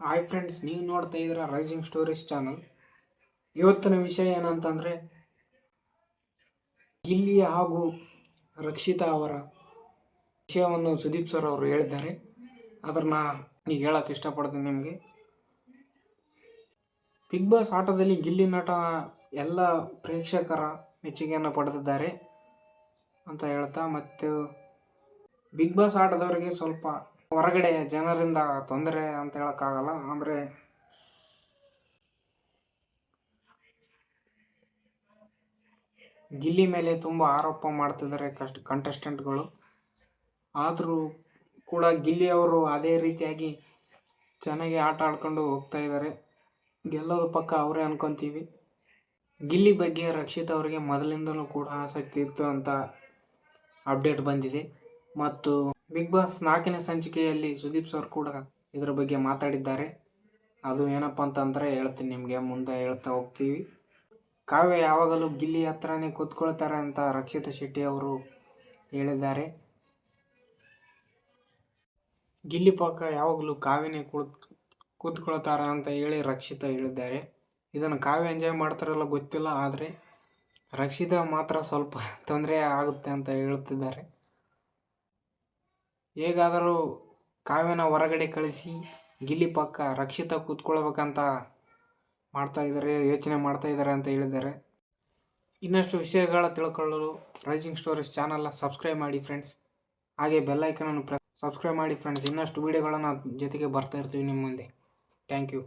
Hi friends ನೀವು ನೋಡ್ತಾ ಇದ್ದೀರಾ ರೈಸಿಂಗ್ ಸ್ಟೋರೀಸ್ ಚಾನಲ್ ಇವತ್ತಿನ ವಿಷಯ ಏನಂತಂದರೆ, ಗಿಲ್ಲಿ ಹಾಗೂ ರಕ್ಷಿತಾ ಅವರ ವಿಷಯವನ್ನು ಸುದೀಪ್ ಸರ್ ಅವರು ಹೇಳಿದ್ದಾರೆ. ಅದನ್ನು ಈಗ ಹೇಳಕ್ಕೆ ಇಷ್ಟಪಡ್ತೀನಿ ನಿಮಗೆ. ಬಿಗ್ ಬಾಸ್ ಆಟದಲ್ಲಿ ಗಿಲ್ಲಿ ನಟ ಎಲ್ಲ ಪ್ರೇಕ್ಷಕರ ಮೆಚ್ಚುಗೆಯನ್ನು ಪಡೆದಿದ್ದಾರೆ ಅಂತ ಹೇಳ್ತಾ, ಮತ್ತು ಬಿಗ್ ಬಾಸ್ ಆಟದವರಿಗೆ ಸ್ವಲ್ಪ ಹೊರಗಡೆ ಜನರಿಂದ ತೊಂದರೆ ಅಂತ ಹೇಳೋಕ್ಕಾಗಲ್ಲ ಅಂದರೆ ಗಿಲ್ಲಿ ಮೇಲೆ ತುಂಬ ಆರೋಪ ಮಾಡ್ತಿದ್ದಾರೆ ಕಷ್ಟ ಕಂಟೆಸ್ಟೆಂಟ್ಗಳು ಆದರೂ ಕೂಡ ಗಿಲ್ಲಿ ಅವರು ಅದೇ ರೀತಿಯಾಗಿ ಚೆನ್ನಾಗಿ ಆಟ ಆಡ್ಕೊಂಡು ಹೋಗ್ತಾ ಇದ್ದಾರೆ. ಗೆಲ್ಲೋದು ಪಕ್ಕ ಅವರೇ ಅನ್ಕೊತೀವಿ. ಗಿಲ್ಲಿ ಬಗ್ಗೆ ರಕ್ಷಿತ್ ಅವರಿಗೆ ಮೊದಲಿಂದಲೂ ಕೂಡ ಆಸಕ್ತಿ ಇತ್ತು ಅಂತ ಅಪ್ಡೇಟ್ ಬಂದಿದೆ. ಮತ್ತು ಬಿಗ್ ಬಾಸ್ ನಾಲ್ಕನೇ ಸಂಚಿಕೆಯಲ್ಲಿ ಸುದೀಪ್ ಸರ್ ಕೂಡ ಇದರ ಬಗ್ಗೆ ಮಾತಾಡಿದ್ದಾರೆ. ಅದು ಏನಪ್ಪ ಅಂತಂದರೆ ಹೇಳ್ತೀನಿ ನಿಮಗೆ, ಮುಂದೆ ಹೇಳ್ತಾ ಹೋಗ್ತೀವಿ. ಕಾವ್ಯ ಯಾವಾಗಲೂ ಗಿಲ್ಲಿ ಹತ್ರನೇ ಕೂತ್ಕೊಳ್ತಾರೆ ಅಂತ ರಕ್ಷಿತಾ ಶೆಟ್ಟಿ ಅವರು ಹೇಳಿದ್ದಾರೆ. ಗಿಲ್ಲಿ ಪಾಕ ಯಾವಾಗಲೂ ಕಾವ್ಯನೇ ಕೂತ್, ಕೂತ್ಕೊಳ್ತಾರೆ ಅಂತ ಹೇಳಿ ರಕ್ಷಿತಾ ಹೇಳಿದ್ದಾರೆ. ಇದನ್ನು ಕಾವ್ಯ ಎಂಜಾಯ್ ಮಾಡ್ತಾರಲ್ಲ ಗೊತ್ತಿಲ್ಲ, ಆದರೆ ರಕ್ಷಿತ ಮಾತ್ರ ಸ್ವಲ್ಪ ತೊಂದರೆ ಆಗುತ್ತೆ ಅಂತ ಹೇಳ್ತಿದ್ದಾರೆ. ಹೇಗಾದರೂ ಕಾವ್ಯನ ಹೊರಗಡೆ ಕಳಿಸಿ, ಗಿಲ್ಲಿ ಪಕ್ಕ ರಕ್ಷಿತ ಕೂತ್ಕೊಳ್ಬೇಕಂತ ಮಾಡ್ತಾ ಇದ್ದಾರೆ, ಯೋಚನೆ ಮಾಡ್ತಾ ಇದ್ದಾರೆ ಅಂತ ಹೇಳಿದ್ದಾರೆ. ಇನ್ನಷ್ಟು ವಿಷಯಗಳ ತಿಳ್ಕೊಳ್ಳಲು ರೈಸಿಂಗ್ ಸ್ಟೋರೀಸ್ ಚಾನಲ್ನ ಸಬ್ಸ್ಕ್ರೈಬ್ ಮಾಡಿ ಫ್ರೆಂಡ್ಸ್ ಹಾಗೆ ಬೆಲ್ಲೈಕನನ್ನು ಪ್ರೆಸ್ ಸಬ್ಸ್ಕ್ರೈಬ್ ಮಾಡಿ ಫ್ರೆಂಡ್ಸ್ ಇನ್ನಷ್ಟು ವೀಡಿಯೋಗಳನ್ನು ಜೊತೆಗೆ ಬರ್ತಾ ಇರ್ತೀವಿ ನಿಮ್ಮ ಮುಂದೆ. Thank you